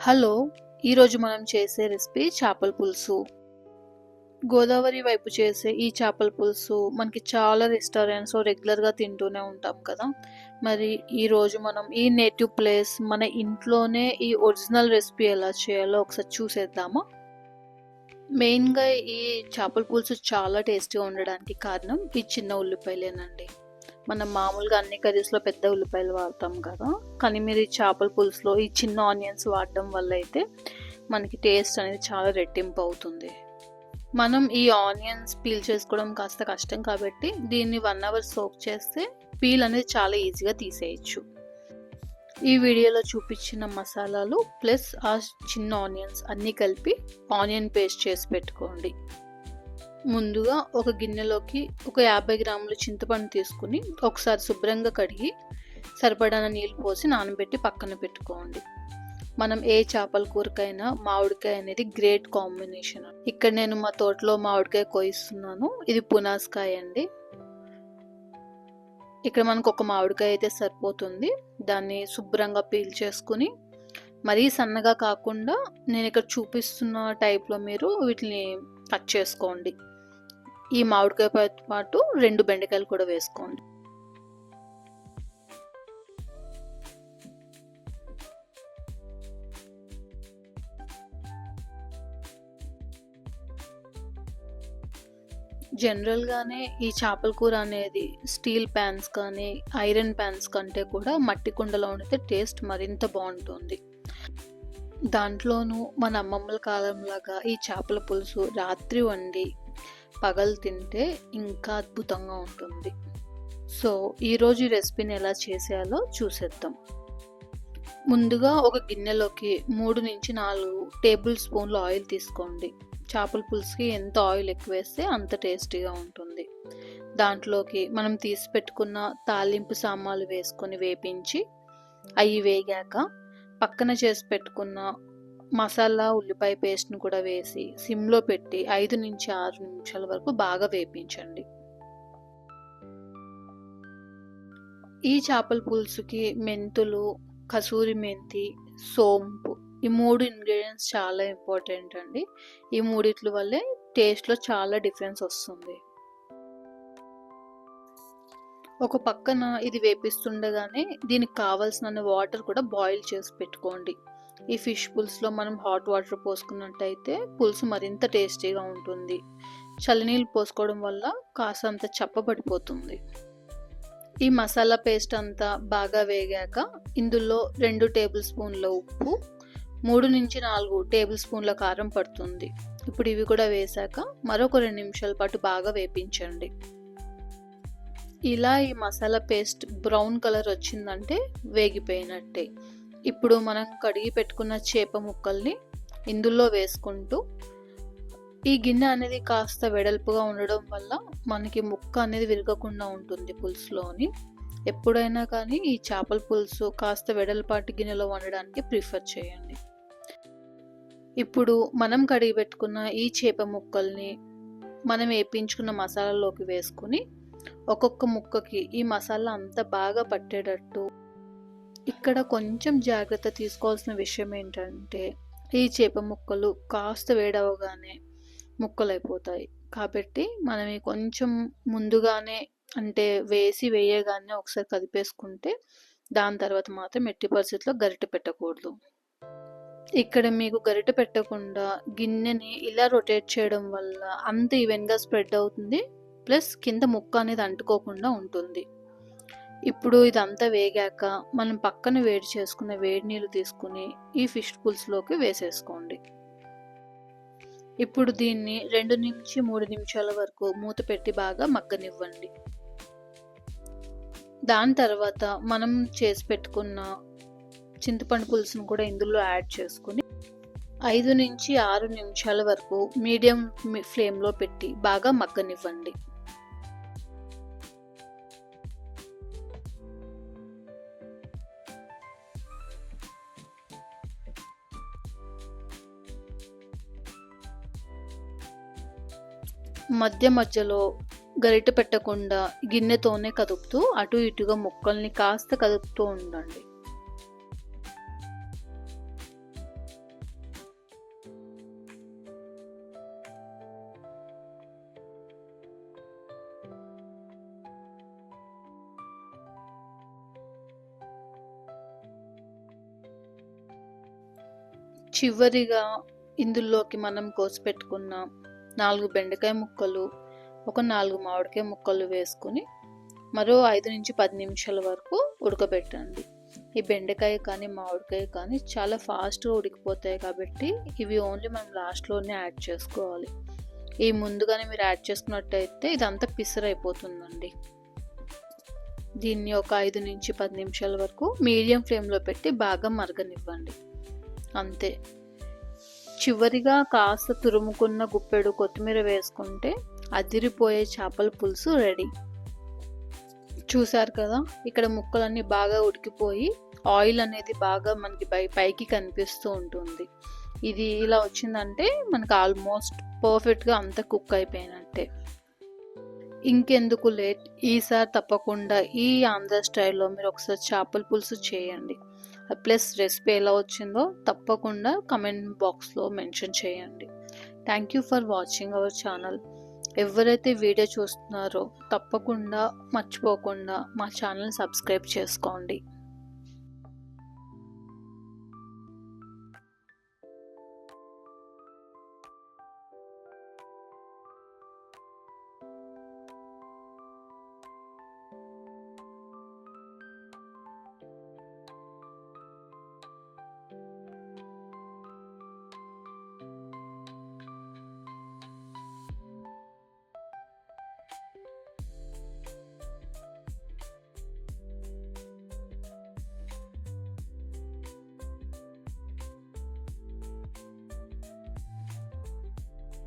Hello ఈరోజు మనం చేసే రెసిపీ చేపల పులుసు. గోదావరి వైపు చేసే ఈ చేపల పులుసు మనకి చాలా రెస్టారెంట్స్ రెగ్యులర్గా తింటూనే ఉంటాం కదా. మరి ఈరోజు మనం ఈ నేటివ్ ప్లేస్ మన ఇంట్లోనే ఈ ఒరిజినల్ రెసిపీ ఎలా చేయాలో ఒకసారి చూసేద్దామా? మెయిన్గా ఈ చేపల పులుసు చాలా టేస్టీగా ఉండడానికి కారణం ఈ చిన్న ఉల్లిపాయలేనండి. మనం మామూలుగా అన్ని కర్రీస్లో పెద్ద ఉల్లిపాయలు వాడతాం కదా. కానీ మీరు ఈ చేపల పులుసులో ఈ చిన్న ఆనియన్స్ వాడడం వల్ల అయితే మనకి టేస్ట్ అనేది చాలా రెట్టింపు అవుతుంది. మనం ఈ ఆనియన్స్ పీల్ చేసుకోవడం కాస్త కష్టం కాబట్టి దీన్ని వన్ అవర్ సోక్ చేస్తే పీల్ అనేది చాలా ఈజీగా తీసేయచ్చు. ఈ వీడియోలో చూపించిన మసాలాలు ప్లస్ ఆ చిన్న ఆనియన్స్ అన్నీ కలిపి ఆనియన్ పేస్ట్ చేసి పెట్టుకోండి. ముందుగా ఒక గిన్నెలోకి ఒక యాభై గ్రాముల చింతపండు తీసుకుని ఒకసారి శుభ్రంగా కడిగి సరిపడాన నీళ్ళు పోసి నానబెట్టి పక్కన పెట్టుకోండి. మనం ఏ చేపల కూరకైనా మామిడికాయ అనేది గ్రేట్ కాంబినేషన్. ఇక్కడ నేను మా తోటలో మామిడికాయ కోయిస్తున్నాను. ఇది పునాస్కాయ అండి. ఇక్కడ మనకు ఒక మామిడికాయ అయితే సరిపోతుంది. దాన్ని శుభ్రంగా పీల్ చేసుకుని మరీ సన్నగా కాకుండా నేను ఇక్కడ చూపిస్తున్న టైప్లో మీరు వీటిని కట్ చేసుకోండి. ఈ మామిడికాయ పాటు రెండు బెండకాయలు కూడా వేసుకోండి. జనరల్గానే ఈ చేపల కూర అనేది స్టీల్ ప్యాన్స్ కానీ ఐరన్ ప్యాన్స్ కంటే కూడా మట్టి కుండలో ఉండితే టేస్ట్ మరింత బాగుంటుంది. దాంట్లోనూ మన అమ్మమ్మల కాలంలాగా ఈ చేపల పులుసు రాత్రి వండి పగలు తింటే ఇంకా అద్భుతంగా ఉంటుంది. సో ఈరోజు ఈ రెసిపీని ఎలా చేసేయాలో చూసేద్దాం. ముందుగా ఒక గిన్నెలోకి మూడు నుంచి నాలుగు టేబుల్ స్పూన్ల ఆయిల్ తీసుకోండి. చేపల పులుసుకి ఎంత ఆయిల్ ఎక్కువ వేస్తే అంత టేస్టీగా ఉంటుంది. దాంట్లోకి మనం తీసి పెట్టుకున్న తాలింపు సామాన్లు వేసుకొని వేపించి అవి వేగాక పక్కన చేసి పెట్టుకున్న మసాలా ఉల్లిపాయ పేస్ట్ను కూడా వేసి సిమ్లో పెట్టి ఐదు నుంచి ఆరు నిమిషాల వరకు బాగా వేపించండి. ఈ చేపల పులుసుకి మెంతులు కసూరి మెంతి సోంపు ఈ మూడు ఇంగ్రీడియంట్స్ చాలా ఇంపార్టెంట్ అండి. ఈ మూడిట్ల వల్లే టేస్ట్లో చాలా డిఫరెన్స్ వస్తుంది. ఒక పక్కన ఇది వేపిస్తుండగానే దీనికి కావాల్సిన వాటర్ కూడా బాయిల్ చేసి పెట్టుకోండి. ఈ ఫిష్ పులుసులో మనం హాట్ వాటర్ పోసుకున్నట్టయితే పులుసు మరింత టేస్టీగా ఉంటుంది. చలినీళ్ళు పోసుకోవడం వల్ల కాసంత చప్పబడిపోతుంది. ఈ మసాలా పేస్ట్ అంతా బాగా వేగాక ఇందులో రెండు టేబుల్ స్పూన్ల ఉప్పు మూడు నుంచి నాలుగు టేబుల్ స్పూన్ల కారం పడుతుంది. ఇప్పుడు ఇవి కూడా వేశాక మరొక రెండు నిమిషాల పాటు బాగా వేపించండి. ఇలా ఈ మసాలా పేస్ట్ బ్రౌన్ కలర్ వచ్చిందంటే వేగిపోయినట్టే. ఇప్పుడు మనం కడిగి పెట్టుకున్న చేప ముక్కల్ని ఇందులో వేసుకుంటూ ఈ గిన్నె అనేది కాస్త వెడల్పుగా ఉండడం వల్ల మనకి ముక్క అనేది విరగకుండా ఉంటుంది పులుసులోని. ఎప్పుడైనా కానీ ఈ చేపల పులుసు కాస్త వెడల్పాటి గిన్నెలో వండడానికి ప్రిఫర్ చేయండి. ఇప్పుడు మనం కడిగి పెట్టుకున్న ఈ చేప ముక్కల్ని మనం వేపించుకున్న మసాలాలోకి వేసుకుని ఒక్కొక్క ముక్కకి ఈ మసాలా అంతా బాగా పట్టేటట్టు. ఇక్కడ కొంచెం జాగ్రత్త తీసుకోవాల్సిన విషయం ఏంటంటే ఈ చేప ముక్కలు కాస్త వేడవగానే ముక్కలు అయిపోతాయి కాబట్టి మనం కొంచెం ముందుగానే అంటే వేసి వేయగానే ఒకసారి కదిపేసుకుంటే దాని తర్వాత మాత్రం ఎట్టి పరిస్థితిలో గరిటె పెట్టకూడదు. ఇక్కడ మీకు గరిటె పెట్టకుండా గిన్నెని ఇలా రొటేట్ చేయడం వల్ల అంత ఈవెన్గా స్ప్రెడ్ అవుతుంది. ప్లస్ కింద ముక్క అనేది అంటుకోకుండా ఉంటుంది. ఇప్పుడు ఇదంతా వేగాక మనం పక్కన వేడి చేసుకున్న వేడి నీళ్ళు తీసుకుని ఈ ఫిష్ పులుసులోకి వేసేసుకోండి. ఇప్పుడు దీన్ని రెండు నుంచి మూడు నిమిషాల వరకు మూత పెట్టి బాగా మగ్గనివ్వండి. దాని తర్వాత మనం చేసి పెట్టుకున్న చింతపండు పులుసును కూడా ఇందులో యాడ్ చేసుకుని ఐదు నుంచి ఆరు నిమిషాల వరకు మీడియం ఫ్లేమ్లో పెట్టి బాగా మగ్గనివ్వండి. మధ్య మధ్యలో గరిట పెట్టకుండా గిన్నెతోనే కదుపుతూ అటు ఇటుగా ముక్కల్ని కాస్త కదుపుతూ ఉండండి. చివరిగా ఇందులోకి మనం కోసి పెట్టుకున్న నాలుగు బెండకాయ ముక్కలు ఒక నాలుగు మామిడికాయ ముక్కలు వేసుకుని మరో ఐదు నుంచి పది నిమిషాల వరకు ఉడకబెట్టండి. ఈ బెండకాయ కానీ మామిడికాయ కానీ చాలా ఫాస్ట్గా ఉడికిపోతాయి కాబట్టి ఇవి ఓన్లీ మనం లాస్ట్లోనే యాడ్ చేసుకోవాలి. ఈ ముందుగానే మీరు యాడ్ చేసుకున్నట్టయితే ఇదంతా పిసరైపోతుందండి దీన్ని ఒక ఐదు నుంచి పది నిమిషాల వరకు మీడియం ఫ్లేమ్లో పెట్టి బాగా మరగనివ్వండి. అంతే. చివరిగా కాస్త తురుముకున్న గుప్పెడు కొత్తిమీర వేసుకుంటే అదిరిపోయే చేపల పులుసు రెడీ. చూసారు కదా ఇక్కడ ముక్కలన్నీ బాగా ఉడికిపోయి ఆయిల్ అనేది బాగా మనకి పై పైకి కనిపిస్తూ ఉంటుంది. ఇది ఇలా వచ్చిందంటే మనకు ఆల్మోస్ట్ పర్ఫెక్ట్గా అంత కుక్ అయిపోయినట్టే. ఇంకెందుకు లేట్? ఈసారి తప్పకుండా ఈ ఆంధ్ర స్టైల్లో మీరు ఒకసారి చేపల పులుసు చేయండి. ప్లస్ రెసిపీ ఎలా వచ్చిందో తప్పకుండా కమెంట్ బాక్స్లో మెన్షన్ చేయండి. Thank you for watching our channel ఎవరైతే వీడియో చూస్తున్నారో తప్పకుండా మర్చిపోకుండా మా ఛానల్ సబ్స్క్రైబ్ చేసుకోండి.